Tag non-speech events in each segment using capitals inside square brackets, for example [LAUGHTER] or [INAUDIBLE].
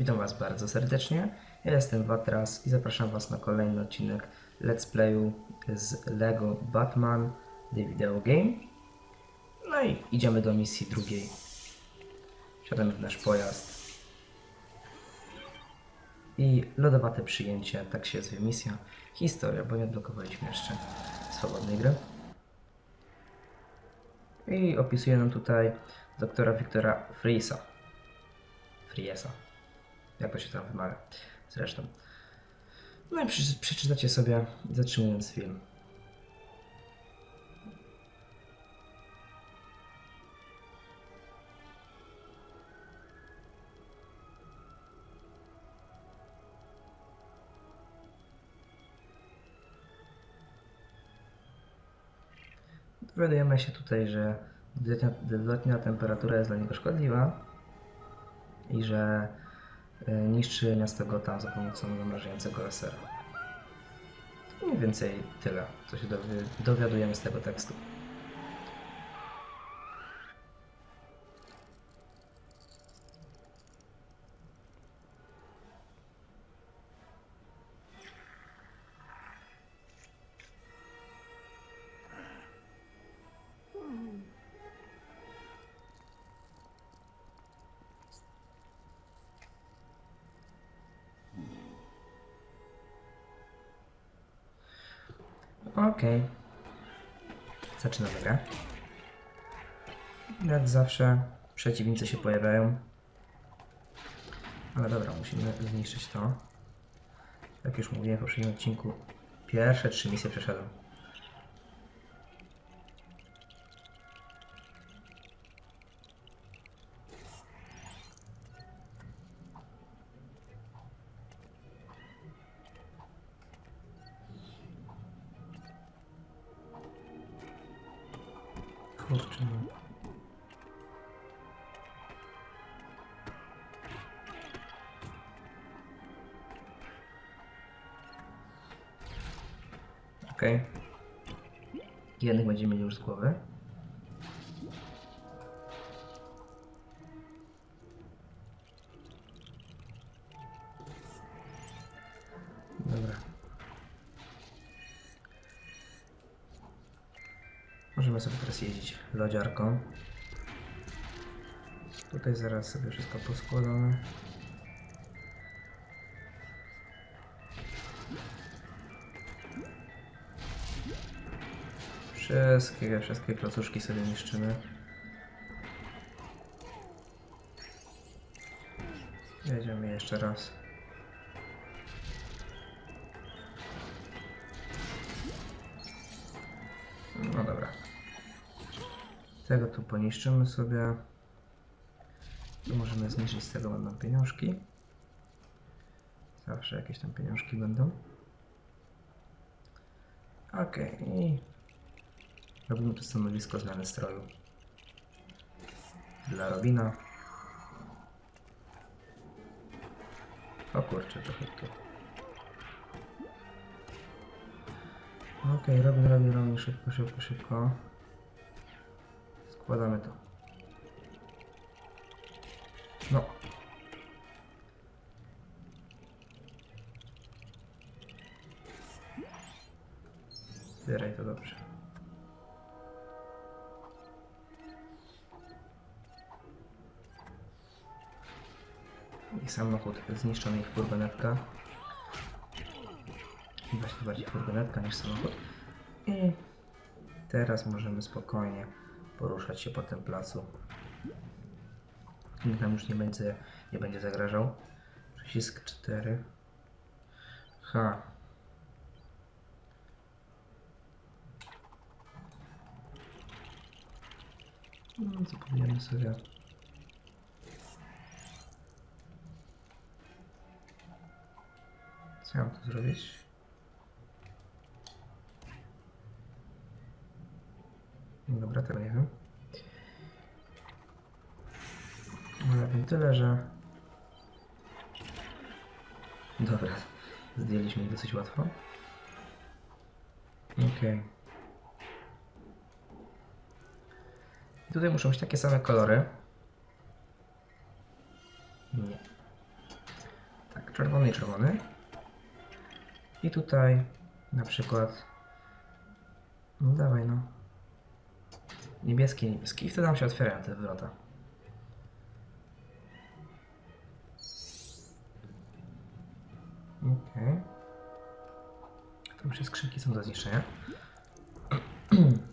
Witam Was bardzo serdecznie. Ja jestem Watras i zapraszam Was na kolejny odcinek Let's Playu z LEGO Batman The Video Game. No i idziemy do misji drugiej. Wsiadamy w nasz pojazd. I lodowate przyjęcie, tak się zwie misja. Historia, bo nie odblokowaliśmy jeszcze swobodnej gry. I opisuje nam tutaj doktora Wiktora Friesa. Friesa. Jak to się tam wymawia? Zresztą. No i prze- przeczytacie sobie, zatrzymując film. Dowiadujemy się tutaj, że dwuletnia temperatura jest dla niego szkodliwa i że niszczy miasto Gotham za pomocą zamrażającego lasera. Mniej więcej tyle, co się dowi- dowiadujemy z tego tekstu. Okej. Zaczynamy grę. Jak zawsze przeciwnicy się pojawiają. Ale dobra, musimy zniszczyć to. Jak już mówiłem w poprzednim odcinku, pierwsze trzy misje przeszedłem. Dobra. Możemy sobie teraz jeździć lodziarką. Tutaj zaraz sobie wszystko poskładamy. Wszystkie, wszystkie placuszki sobie niszczymy. Jedziemy jeszcze raz. No dobra. Tego tu poniszczymy sobie. Tu możemy zniszczyć, z tego będą pieniążki. Zawsze jakieś tam pieniążki będą. Okej, i robimy tu stanowisko zmiany stroju. Dla Robina. O kurczę, trochę tu. Okej, Robin, Robin, Robin, szybko, szybko, szybko. Składamy to. No. Zbieraj to dobrze. Samochód zniszczony ich furgonetka. Właśnie bardziej furgonetka niż samochód. I teraz możemy spokojnie poruszać się po tym placu. Nikt nam już nie będzie, nie będzie zagrażał. Przycisk 4. H. No, powiemy sobie. Mam tu zrobić? Dobra, tego nie wiem. Ale wiem tyle, że... Dobra, zdjęliśmy ich dosyć łatwo. Okej. I Tutaj muszą być takie same kolory. Nie. czerwony i czerwony. I tutaj na przykład. No dawaj no. Niebieski, niebieski. I wtedy nam się otwierają te wrota. Okej. Tam się skrzynki są do zniszczenia. [CLEARS THROAT]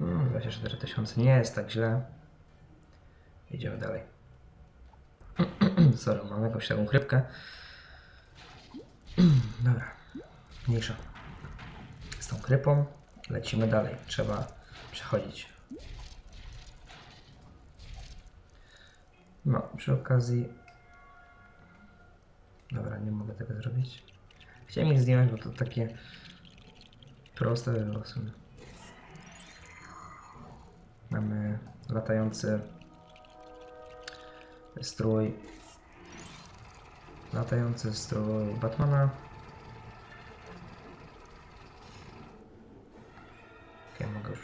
Mm, 24 tysiące. Nie jest tak źle. Idziemy dalej. [CLEARS THROAT] Sorry, mam jakąś taką chrypkę. Dobra. Mniejsza. Z tą chrypą lecimy dalej. Trzeba przechodzić. No, przy okazji... Dobra, nie mogę tego zrobić. Chciałem ich zdjąć, bo to takie proste było w sumie. Mamy latający strój. Latający strój Batmana.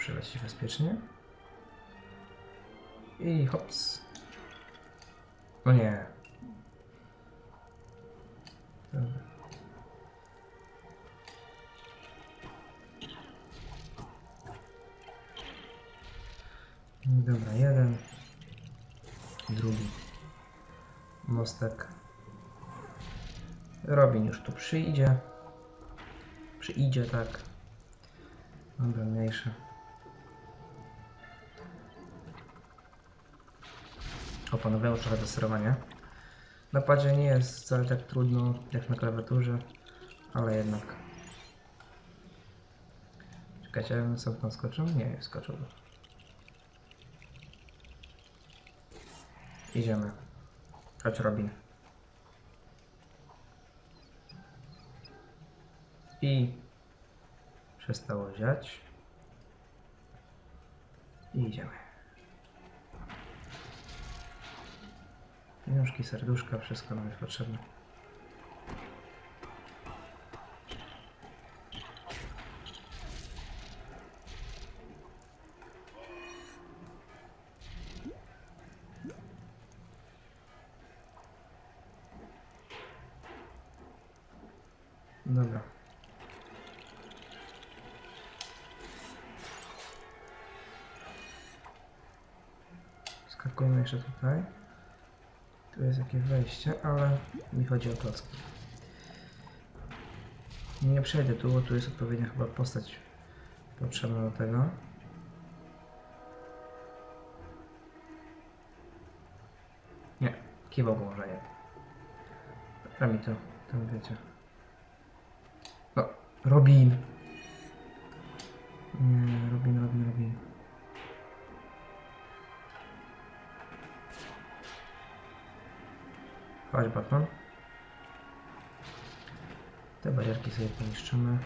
Przylecieć bezpiecznie. I hops. No nie. Dobra. Dobra, jeden. Drugi. Mostek. Robin już tu przyjdzie. Przyjdzie, tak. Dobra, mniejsze. Opanowałem trochę do sterowania. Na padzie nie jest wcale tak trudno jak na klawiaturze, ale jednak. Czekajcie, ja bym sobie tam skoczył? Nie skoczył. Idziemy. Chodź Robin. I przestało ziać. I idziemy. Pieniążki, serduszka, wszystko nam jest potrzebne. Dobra. Jeszcze tutaj. Tu jest jakieś wejście, ale mi chodzi o klocki. Nie przejdę tu, bo tu jest odpowiednia chyba postać potrzebna do tego. Nie, go może nie. Dobra mi to, tam wiecie. No, Robin! Nie, Robin. Chodź, Batman. Te barierki sobie poniszczymy.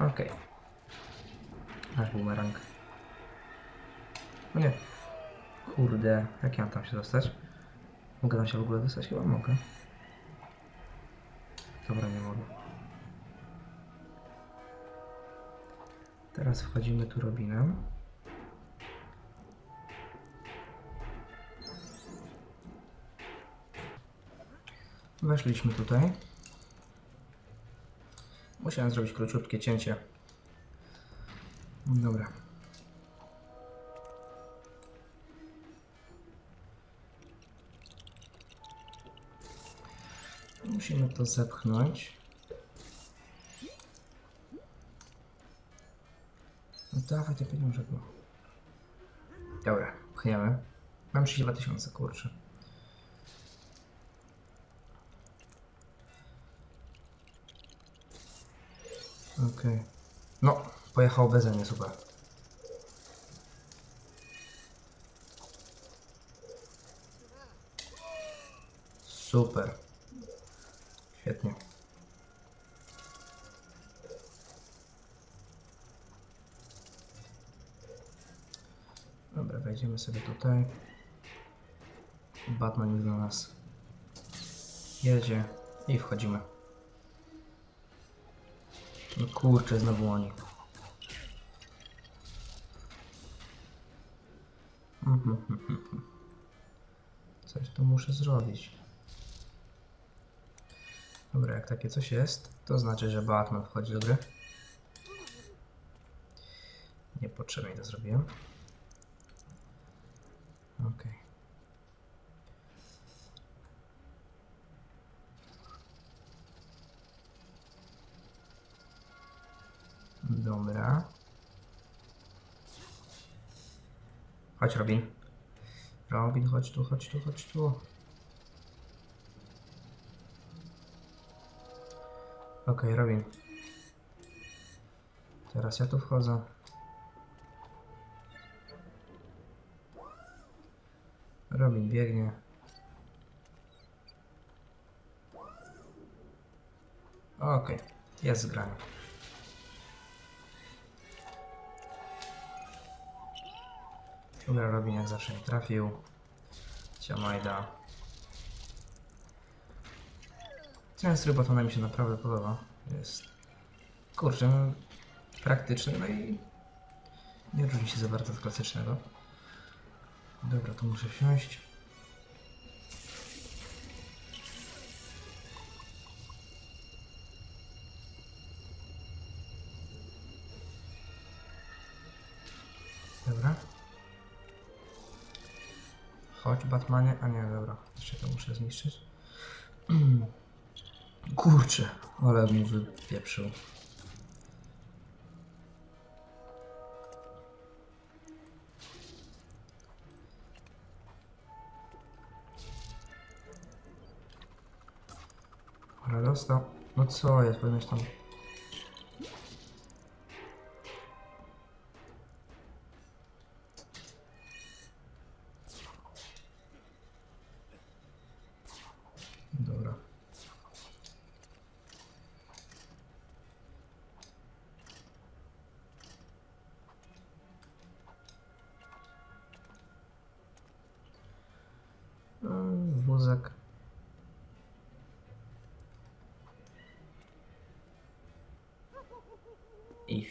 Okej. Nasz bumerang. Nie. Kurde, jak ja mam tam się dostać? Mogę tam się w ogóle dostać? Chyba mogę. Dobra, nie Teraz wchodzimy tu Robinem. Weszliśmy tutaj. Musiałem zrobić króciutkie cięcie. Dobra. Musimy to zepchnąć. Dawaj te pieniądze, no. Dobra, pchniemy. Mam 32 tysiące, kurczę. Okej. No, pojechał beze mnie, super. Super. Świetnie. Dobra, wejdziemy sobie tutaj. Batman już do nas jedzie i wchodzimy. No kurczę, znowu oni. [LAUGHS] Coś tu muszę zrobić. Dobra, jak takie coś jest, to znaczy, że Batman wchodzi do gry. Niepotrzebnie to zrobiłem. Okej. Dobra. Chodź, Robin. Robin, chodź tu, chodź tu, chodź tu. Okej, Robin. Teraz ja tu wchodzę. Robin biegnie. Okej, jest zgranie. Dobra, Robin jak zawsze nie trafił. Ciamajda. Strój Batmana mi się naprawdę podoba. Jest kurczę, no, praktyczny, no i nie różni się za bardzo od klasycznego. Dobra, tu muszę wsiąść. Batmanie, a nie, dobra, jeszcze to muszę zniszczyć. [CLEARS THROAT] Kurczę, ale mu wypieprzył. Ale dostał. No co jest, powinieneś tam...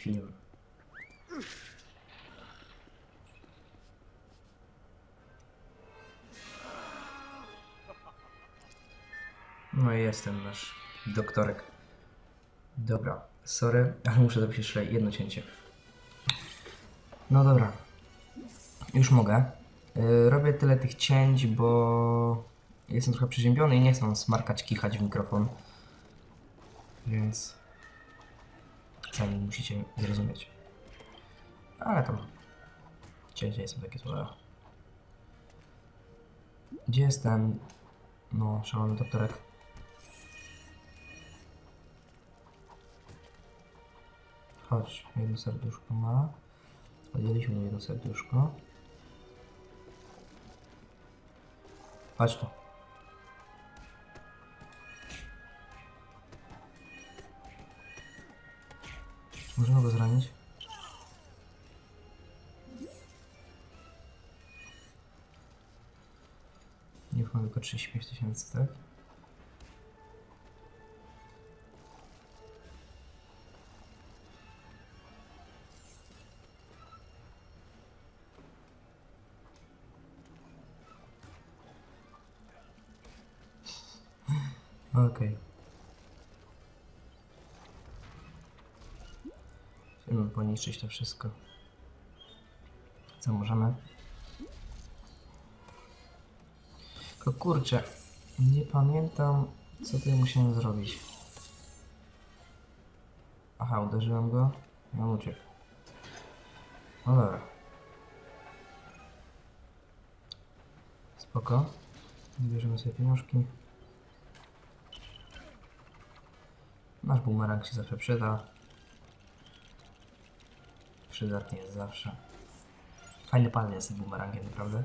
film. No i jest ten nasz doktorek. Dobra, sorry, ale muszę zrobić jeszcze jedno cięcie. No dobra, już mogę. Yy, robię tyle tych cięć, bo jestem trochę przeziębiony i nie chcę smarkać, kichać w mikrofon. Więc sami musicie zrozumieć. Ale tam cięcia nie są takie złe. Gdzie jest ten, no, szalony doktorek? Chodź, jedno serduszko ma. Podzieliśmy mu jedno serduszko. Chodź tu. Możemy go zranić? Nie mamy tylko 35 tysięcy, tak? [LAUGHS] Okej. Chcemy poniszczyć to wszystko. Co możemy? Tylko kurczę, nie pamiętam co tutaj musiałem zrobić. Aha, uderzyłem go i on uciekł. No dobra. Spoko. Bierzemy sobie pieniążki. Nasz bumerang się zawsze przyda. Przydatny jest zawsze. Fajny pan jest bumerangiem, naprawdę.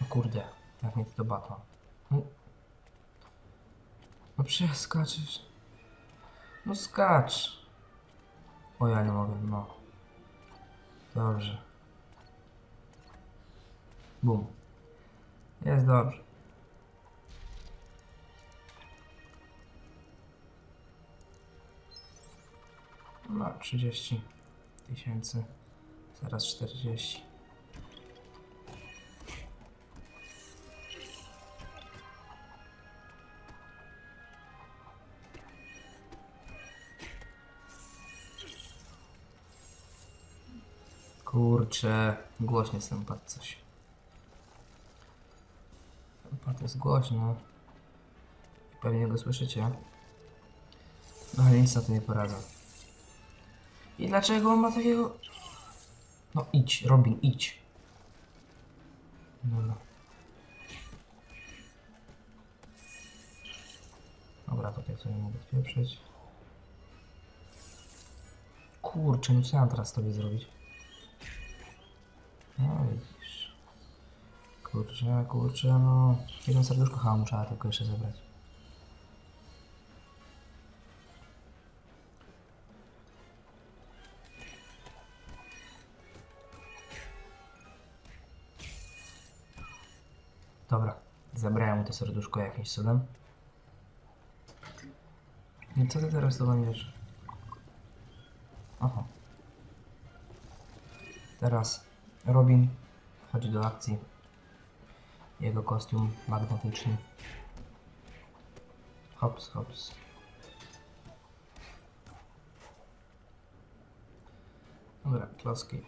No kurde, jak mnie to Batman. No, no przeskaczysz. No skacz. O ja nie mogę, no. Dobrze. Bum. Jest dobrze. No, 30 tysięcy. Zaraz 40. Kurczę, głośny jest ten pad coś. Ten pad jest głośno. Pewnie go słyszycie. No ale nic na to nie poradzę. I dlaczego on ma takiego... No idź, Robin, idź. Dobra. Dobra, tutaj sobie mogę spieprzyć. Kurczę, no co ja teraz tobie zrobić? No widzisz. Kurczę, kurczę, no... Jedno serduszko chyba muszę tylko jeszcze zebrać. Zabrałem mu to serduszko jakimś cudem. I co ty teraz tu będziesz? Aha. Teraz Robin wchodzi do akcji. Jego kostium magnetyczny. Hops, hops. Dobra, klocki.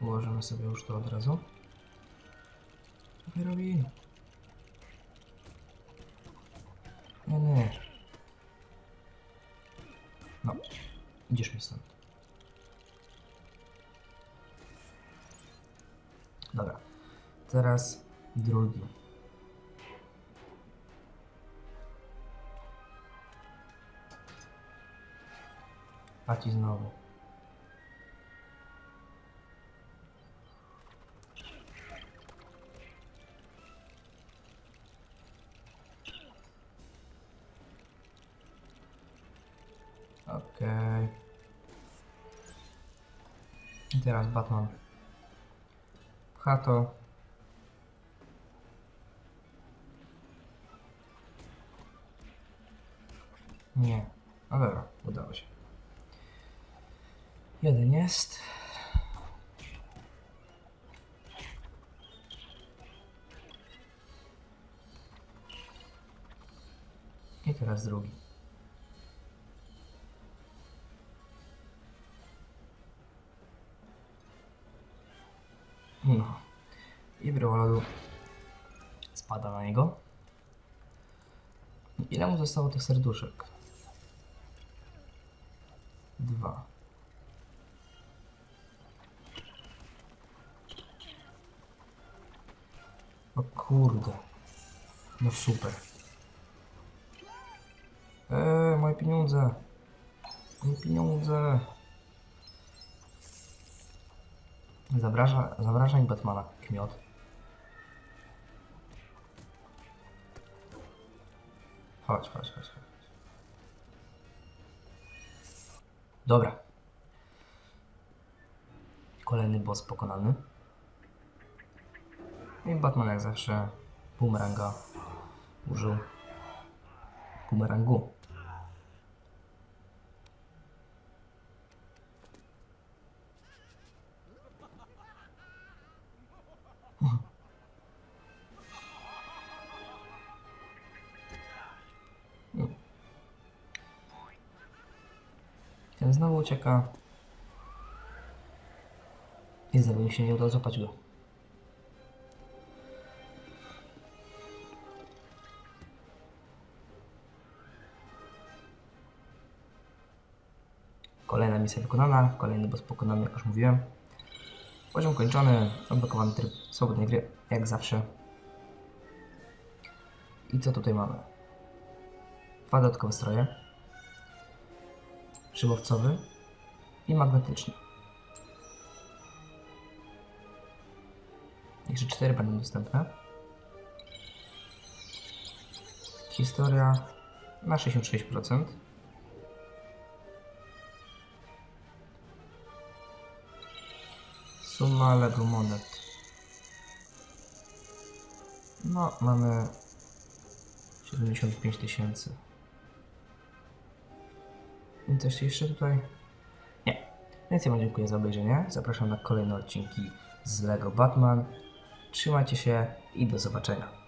Ułożymy sobie już to od razu. Co robi? Nie, nie. No, idziesz mi stąd. Dobra. Teraz drugi. Paci znowu. Teraz Batman. Pcha to. Nie. No dobra, udało się. Jeden jest. I teraz drugi. Ile mu zostało tych serduszek? Dwa. O kurde. No super. Eee, moje pieniądze. Moje pieniądze. Zabraża, zabraża mi Batmana kmiot. Chodź, chodź, chodź, chodź. Dobra. Kolejny boss pokonany. I Batman jak zawsze bumeranga użył. Bumerangu. [LAUGHS] Ten znowu ucieka. I znowu mi się nie udało złapać go. Kolejna misja wykonana, kolejny boss pokonany, jak już mówiłem. Poziom kończony, odblokowany tryb swobodnej gry, jak zawsze. I co tutaj mamy? Dwa dodatkowe stroje. Szybowcowy i magnetyczny. Jeszcze cztery będą dostępne. Historia na 66%. Suma Lego monet. No, mamy 75 tysięcy. Coś jeszcze tutaj? Nie. Więc ja wam dziękuję za obejrzenie. Zapraszam na kolejne odcinki z LEGO Batman. Trzymajcie się i do zobaczenia.